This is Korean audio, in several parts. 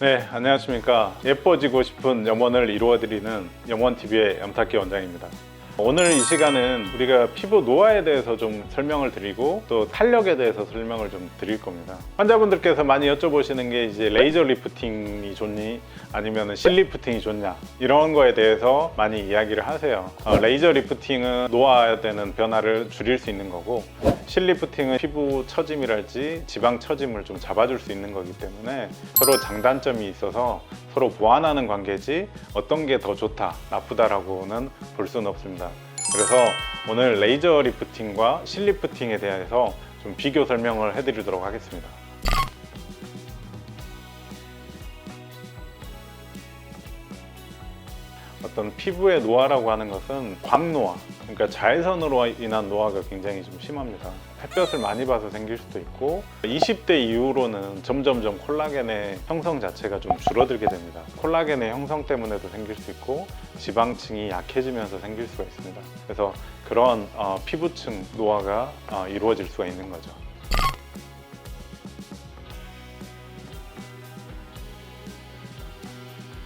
네, 안녕하십니까. 예뻐지고 싶은 염원을 이루어드리는 염원TV의 염탁기 원장입니다. 오늘 이 시간은 우리가 피부 노화에 대해서 좀 설명을 드리고 또 탄력에 대해서 설명을 좀 드릴 겁니다. 환자분들께서 많이 여쭤보시는 게 이제 레이저 리프팅이 좋니 아니면 실리프팅이 좋냐 이런 거에 대해서 많이 이야기를 하세요. 어, 레이저 리프팅은 노화에 되는 변화를 줄일 수 있는 거고 실리프팅은 피부 처짐이랄지 지방 처짐을 좀 잡아줄 수 있는 거기 때문에 서로 장단점이 있어서 서로 보완하는 관계지 어떤 게 더 좋다 나쁘다라고는 볼 수는 없습니다. 그래서 오늘 레이저 리프팅과 실리프팅에 대해서 좀 비교 설명을 해드리도록 하겠습니다. 어떤 피부의 노화라고 하는 것은 광노화, 그러니까 자외선으로 인한 노화가 굉장히 좀 심합니다. 햇볕을 많이 봐서 생길 수도 있고 20대 이후로는 점점점 콜라겐의 형성 자체가 좀 줄어들게 됩니다. 콜라겐의 형성 때문에도 생길 수 있고 지방층이 약해지면서 생길 수가 있습니다. 그래서 그런 어, 피부층 노화가 어, 이루어질 수가 있는 거죠.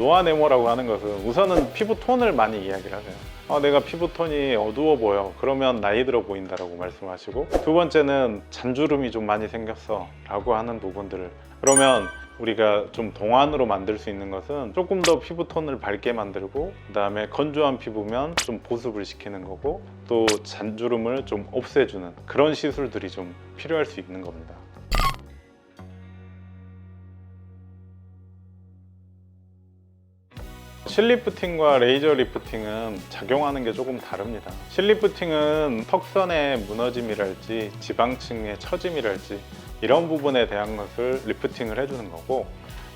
노화네모라고 하는 것은 우선은 피부 톤을 많이 이야기를 하세요. 아, 내가 피부 톤이 어두워 보여. 그러면 나이 들어 보인다라고 말씀하시고 두 번째는 잔주름이 좀 많이 생겼어. 라고 하는 부분들을 그러면 우리가 좀 동안으로 만들 수 있는 것은 조금 더 피부 톤을 밝게 만들고 그 다음에 건조한 피부면 좀 보습을 시키는 거고 또 잔주름을 좀 없애주는 그런 시술들이 좀 필요할 수 있는 겁니다. 실리프팅과 레이저 리프팅은 작용하는 게 조금 다릅니다. 실리프팅은 턱선의 무너짐이랄지 지방층의 처짐이랄지 이런 부분에 대한 것을 리프팅을 해주는 거고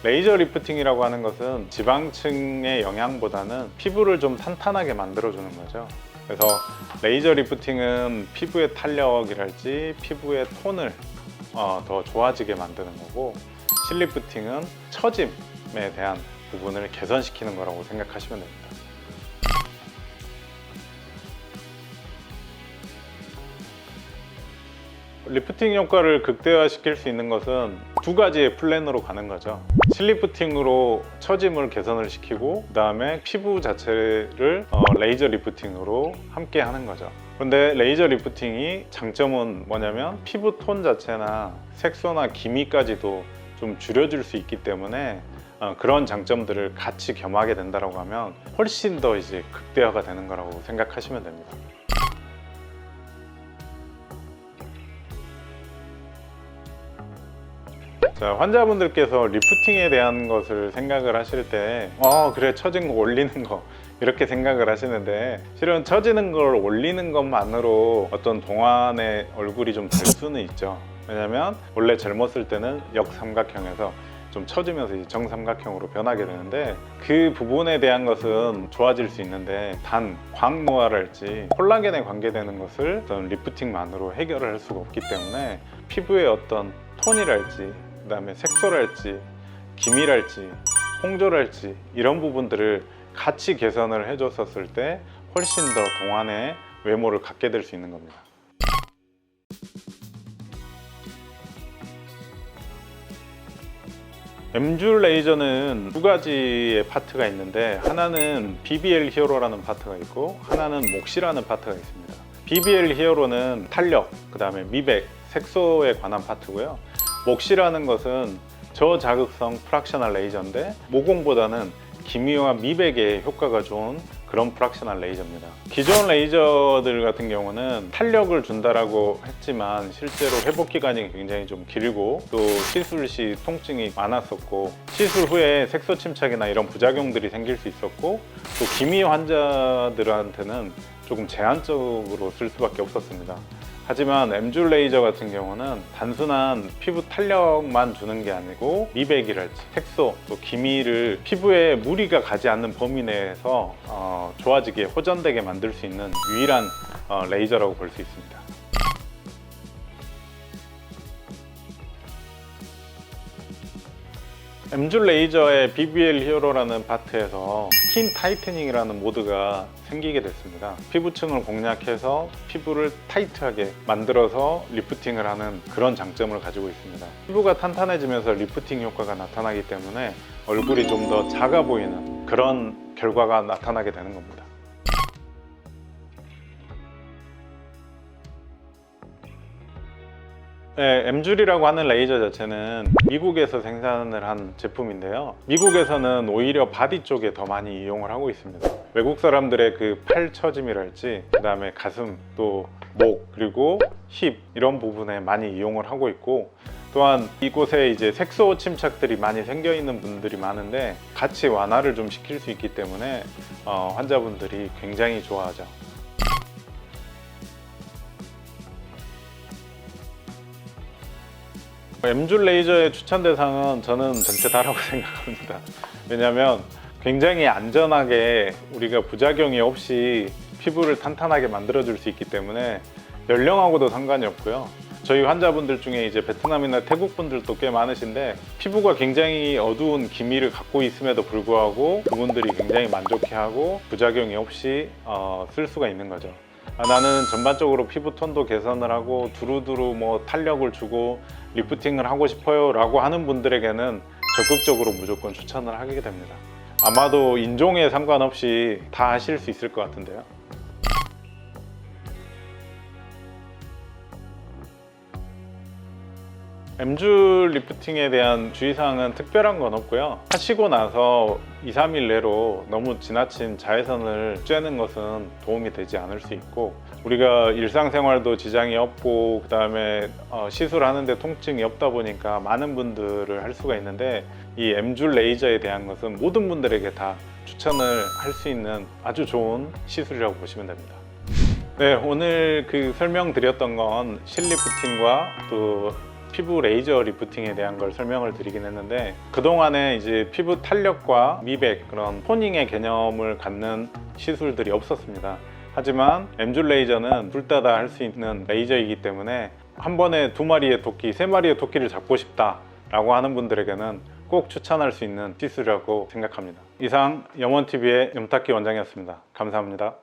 레이저 리프팅이라고 하는 것은 지방층의 영향보다는 피부를 좀 탄탄하게 만들어주는 거죠. 그래서 레이저 리프팅은 피부의 탄력이랄지 피부의 톤을 어, 더 좋아지게 만드는 거고 실리프팅은 처짐에 대한 부분을 개선시키는 거라고 생각하시면 됩니다. 리프팅 효과를 극대화시킬 수 있는 것은 두 가지의 플랜으로 가는 거죠. 실리프팅으로 처짐을 개선을 시키고 그 다음에 피부 자체를 어, 레이저 리프팅으로 함께 하는 거죠. 그런데 레이저 리프팅이 장점은 뭐냐면 피부 톤 자체나 색소나 기미까지도 좀 줄여줄 수 있기 때문에 어, 그런 장점들을 같이 겸하게 된다고 하면 훨씬 더 이제 극대화가 되는 거라고 생각하시면 됩니다. 자, 환자분들께서 리프팅에 대한 것을 생각을 하실 때, 어, 그래, 처진 거 올리는 거. 이렇게 생각을 하시는데, 실은 처지는 걸 올리는 것만으로 어떤 동안의 얼굴이 좀 될 수는 있죠. 왜냐면, 원래 젊었을 때는 역삼각형에서 좀 처지면서 이제 정삼각형으로 변하게 되는데 그 부분에 대한 것은 좋아질 수 있는데 단 광노화랄지 콜라겐에 관계되는 것을 어떤 리프팅만으로 해결을 할 수가 없기 때문에 피부의 어떤 톤이랄지 그다음에 색소랄지 기미랄지 홍조랄지 이런 부분들을 같이 개선을 해줬었을 때 훨씬 더 동안의 외모를 갖게 될 수 있는 겁니다. M줄 레이저는 두 가지의 파트가 있는데 하나는 BBL 히어로라는 파트가 있고 하나는 몫이라는 파트가 있습니다. BBL 히어로는 탄력, 그 다음에 미백, 색소에 관한 파트고요. 몫이라는 것은 저자극성 프락셔널 레이저인데 모공보다는 기미와 미백에 효과가 좋은 그런 프락셔널 레이저입니다. 기존 레이저들 같은 경우는 탄력을 준다라고 했지만 실제로 회복 기간이 굉장히 좀 길고 또 시술 시 통증이 많았었고 시술 후에 색소 침착이나 이런 부작용들이 생길 수 있었고 또 기미 환자들한테는 조금 제한적으로 쓸 수밖에 없었습니다. 하지만 M줄 레이저 같은 경우는 단순한 피부 탄력만 주는 게 아니고 미백이랄지 색소 또 기미를 피부에 무리가 가지 않는 범위 내에서 어, 좋아지게 호전되게 만들 수 있는 유일한 어, 레이저라고 볼 수 있습니다. 엠줄 레이저의 BBL 히어로라는 파트에서 스킨 타이트닝이라는 모드가 생기게 됐습니다. 피부층을 공략해서 피부를 타이트하게 만들어서 리프팅을 하는 그런 장점을 가지고 있습니다. 피부가 탄탄해지면서 리프팅 효과가 나타나기 때문에 얼굴이 좀 더 작아 보이는 그런 결과가 나타나게 되는 겁니다. 네, 엠줄이라고 하는 레이저 자체는 미국에서 생산을 한 제품인데요. 미국에서는 오히려 바디 쪽에 더 많이 이용을 하고 있습니다. 외국 사람들의 그 팔 처짐이랄지, 그 다음에 가슴, 또 목, 그리고 힙 이런 부분에 많이 이용을 하고 있고, 또한 이곳에 이제 색소 침착들이 많이 생겨 있는 분들이 많은데 같이 완화를 좀 시킬 수 있기 때문에 어, 환자분들이 굉장히 좋아하죠. M줄 레이저의 추천 대상은 저는 전체 다라고 생각합니다. 왜냐하면 굉장히 안전하게 우리가 부작용이 없이 피부를 탄탄하게 만들어줄 수 있기 때문에 연령하고도 상관이 없고요. 저희 환자분들 중에 이제 베트남이나 태국 분들도 꽤 많으신데 피부가 굉장히 어두운 기미를 갖고 있음에도 불구하고 그분들이 굉장히 만족해하고 부작용이 없이 어, 쓸 수가 있는 거죠. 아, 나는 전반적으로 피부 톤도 개선을 하고 두루두루 뭐 탄력을 주고 리프팅을 하고 싶어요 라고 하는 분들에게는 적극적으로 무조건 추천을 하게 됩니다. 아마도 인종에 상관없이 다 하실 수 있을 것 같은데요. M줄 리프팅에 대한 주의사항은 특별한 건 없고요. 하시고 나서 2, 3일 내로 너무 지나친 자외선을 쬐는 것은 도움이 되지 않을 수 있고 우리가 일상생활도 지장이 없고 그다음에 어, 시술하는데 통증이 없다 보니까 많은 분들을 할 수가 있는데 이 M줄 레이저에 대한 것은 모든 분들에게 다 추천을 할 수 있는 아주 좋은 시술이라고 보시면 됩니다. 네, 오늘 그 설명드렸던 건 실리프팅과 또 피부 레이저 리프팅에 대한 걸 설명을 드리긴 했는데 그동안에 이제 피부 탄력과 미백 그런 토닝의 개념을 갖는 시술들이 없었습니다. 하지만 M줄 레이저는 둘 다 다 할 수 있는 레이저이기 때문에 한 번에 두 마리의 토끼, 세 마리의 토끼를 잡고 싶다 라고 하는 분들에게는 꼭 추천할 수 있는 시술이라고 생각합니다. 이상 염원TV의 염탁기 원장이었습니다. 감사합니다.